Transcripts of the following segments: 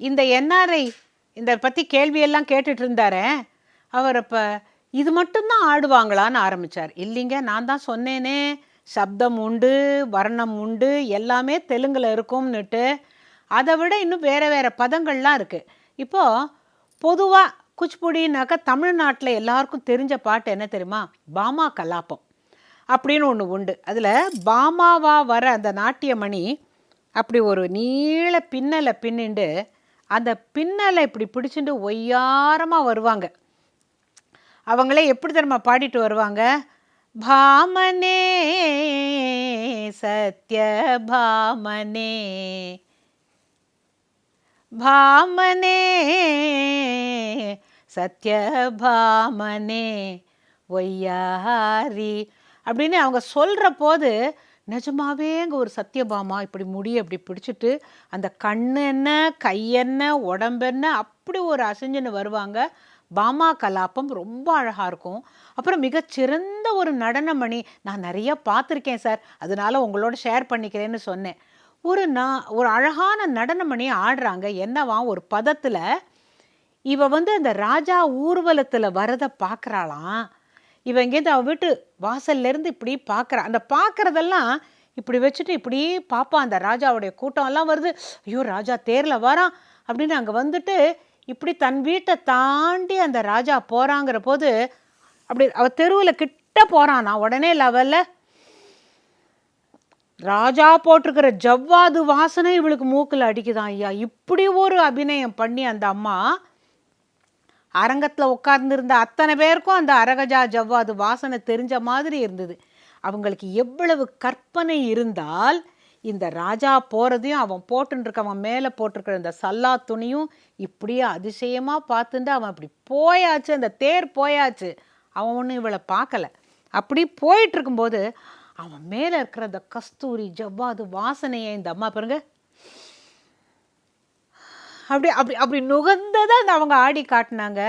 இந்த என்ஆர்ஐ இந்த பற்றி கேள்வியெல்லாம் கேட்டுட்டு இருந்தாரே அவர் அப்போ இது மட்டும்தான் ஆடுவாங்களான்னு ஆரம்பித்தார் இல்லைங்க நான் தான் சொன்னேனே சப்தம் உண்டு வர்ணம் உண்டு எல்லாமே தெலுங்கில் இருக்கும்னுட்டு. அதை விட இன்னும் வேறு வேறு பதங்கள்லாம் இருக்குது இப்போது பொதுவாக குச்சிப்புடினாக்கா தமிழ்நாட்டில் எல்லாருக்கும் தெரிஞ்ச பாட்டு என்ன தெரியுமா? பாமா கலாப்பம் அப்படின்னு ஒன்று உண்டு. அதில் பாமாவா வர அந்த நாட்டியமணி அப்படி ஒரு நீள பின்னலை பின்னிண்டு அந்த பின்னலை இப்படி பிடிச்சிட்டு ஒய்யாரமாக வருவாங்க. அவங்களே எப்படி தெரியுமா பாடிட்டு வருவாங்க? பாமனே சத்ய பாமனே பாமனே சத்ய பாமனே ஒய்யாரி அப்படின்னு அவங்க சொல்கிற போது நிஜமாவே அங்கே ஒரு சத்யபாமா இப்படி முடி அப்படி பிடிச்சிட்டு அந்த கண்ணு என்ன கை என்ன உடம்பென்ன அப்படி ஒரு அசைஞ்சுன்னு வருவாங்க. பாமா கலாப்பம் ரொம்ப அழகாக இருக்கும். அப்புறம் மிகச்சிறந்த ஒரு நடனமணி நான் நிறைய பார்த்துருக்கேன் சார். அதனால உங்களோட ஷேர் பண்ணிக்கிறேன்னு சொன்னேன். ஒரு நான் ஒரு அழகான நடனமணி ஆடுறாங்க. என்னவா ஒரு பதத்தில் இவ வந்து அந்த ராஜா ஊர்வலத்தில் வரதை பார்க்குறாளாம் இவன் இங்கேருந்து அவன் வீட்டு வாசல்ல இருந்து இப்படி பார்க்குறான். அந்த பார்க்குறதெல்லாம் இப்படி வச்சுட்டு இப்படி பாப்பா அந்த ராஜாவுடைய கூட்டம்லாம் வருது. ஐயோ ராஜா தேரில் வரான் அப்படின்னு அங்கே வந்துட்டு இப்படி தன் வீட்டை தாண்டி அந்த ராஜா போகிறாங்கிற போது அப்படி அவள் தெருவில் கிட்ட போகிறானா உடனே லெவலில் ராஜா போட்டிருக்கிற ஜவ்வாது வாசனை இவளுக்கு மூக்கில் அடிக்குதான் ஐயா. இப்படி ஒரு அபிநயம் பண்ணி அந்த அம்மா அரங்கத்தில் உட்கார்ந்துருந்த அத்தனை பேருக்கும் அந்த அரகஜா ஜவ்வாது வாசனை தெரிஞ்ச மாதிரி இருந்தது. அவங்களுக்கு எவ்வளவு கற்பனை இருந்தால் இந்த ராஜா போகிறதையும் அவன் போட்டுருக்க அவன் மேலே போட்டிருக்கிற இந்த சல்லா துணியும் இப்படியே அதிசயமாக பார்த்துட்டு அவன் அப்படி போயாச்சு அந்த தேர் போயாச்சு. அவன் ஒன்றும் இவளை பார்க்கல. அப்படி போயிட்டு இருக்கும்போது அவன் மேலே இருக்கிற அந்த கஸ்தூரி ஜவ்வாது வாசனையை இந்த அம்மா பாருங்கள் அப்படி அப்படி அப்படி நுகர்ந்ததை அந்த அவங்க ஆடி காட்டினாங்க.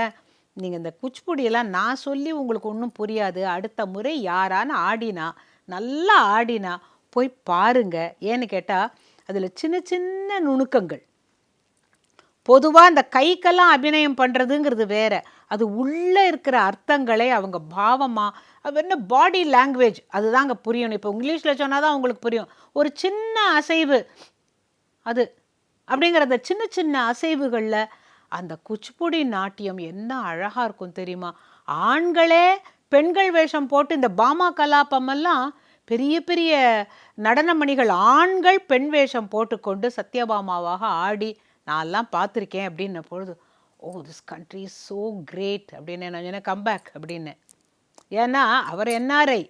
நீங்கள் இந்த குச்சிப்புடியெல்லாம் நான் சொல்லி உங்களுக்கு ஒன்றும் புரியாது. அடுத்த முறை யாரான ஆடினா நல்லா ஆடினா போய் பாருங்க. ஏன்னு கேட்டால் அதில் சின்ன சின்ன நுணுக்கங்கள். பொதுவாக அந்த கைக்கெல்லாம் அபிநயம் பண்ணுறதுங்கிறது வேற. அது உள்ளே இருக்கிற அர்த்தங்களை அவங்க பாவமாக அது என்ன பாடி லாங்குவேஜ் அதுதாங்க புரியணும். இப்போ இங்கிலீஷில் சொன்னால் தான் உங்களுக்கு புரியும். ஒரு சின்ன அசைவு. அது அப்படிங்கிற அந்த சின்ன சின்ன அசைவுகளில் அந்த குச்சிப்புடி நாட்டியம் என்ன அழகாக இருக்கும் தெரியுமா? ஆண்களே பெண்கள் வேஷம் போட்டு இந்த பாமா கலாப்பமெல்லாம் பெரிய பெரிய நடனமணிகள் ஆண்கள் பெண் வேஷம் போட்டுக்கொண்டு சத்யபாமாவாக ஆடி நான்லாம் பார்த்துருக்கேன் அப்படின்ன பொழுது ஓ this country is so great அப்படின்னு நான் சொன்னேன் கம்பேக் அப்படின்னு. ஏன்னா அவர் என்ஆர்ஐ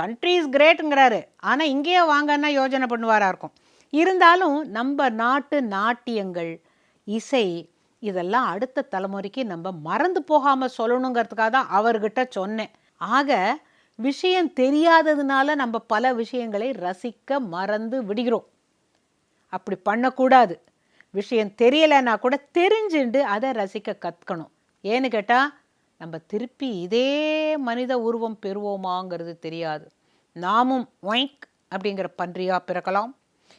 கண்ட்ரி இஸ் கிரேட்டுங்கிறாரு ஆனால் இங்கேயே வாங்கன்னா யோஜனை பண்ணுவாரா இருக்கும். இருந்தாலும் நம்ம நாட்டு நாட்டியங்கள் இசை இதெல்லாம் அடுத்த தலைமுறைக்கு நம்ம மறந்து போகாமல் சொல்லணுங்கிறதுக்காக தான் அவர்கிட்ட சொன்னேன். ஆக விஷயம் தெரியாததுனால நம்ம பல விஷயங்களை ரசிக்க மறந்து விடுகிறோம். அப்படி பண்ணக்கூடாது. விஷயம் தெரியலைன்னா கூட தெரிஞ்சுண்டு அதை ரசிக்க கற்கணும் ஏன்னு கேட்டால் நம்ம திருப்பி இதே மனித உருவம் பெறுவோமாங்கிறது தெரியாது. நாமும் ஒய்க் அப்படிங்கிற பன்றியாக பிறக்கலாம்.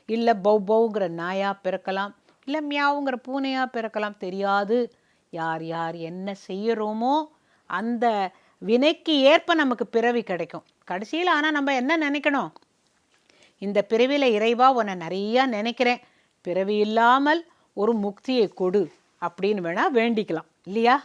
இல்லை பௌ பௌங்கிற நாயாக பிறக்கலாம் இல்லை மியாவுங்கிற பூனையாக பிறக்கலாம் தெரியாது. யார் யார் என்ன செய்கிறோமோ அந்த வினைக்கு ஏற்ப நமக்கு பிறவி கிடைக்கும். கடைசியில் ஆனால் நம்ம என்ன நினைக்கணும்? இந்த பிறவியில் இறைவா உன்னை நிறையா நினைக்கிறேன். பிறவி இல்லாமல் ஒரு முக்தியை கொடு அப்படின்னு வேணால் வேண்டிக்கலாம். இல்லையா?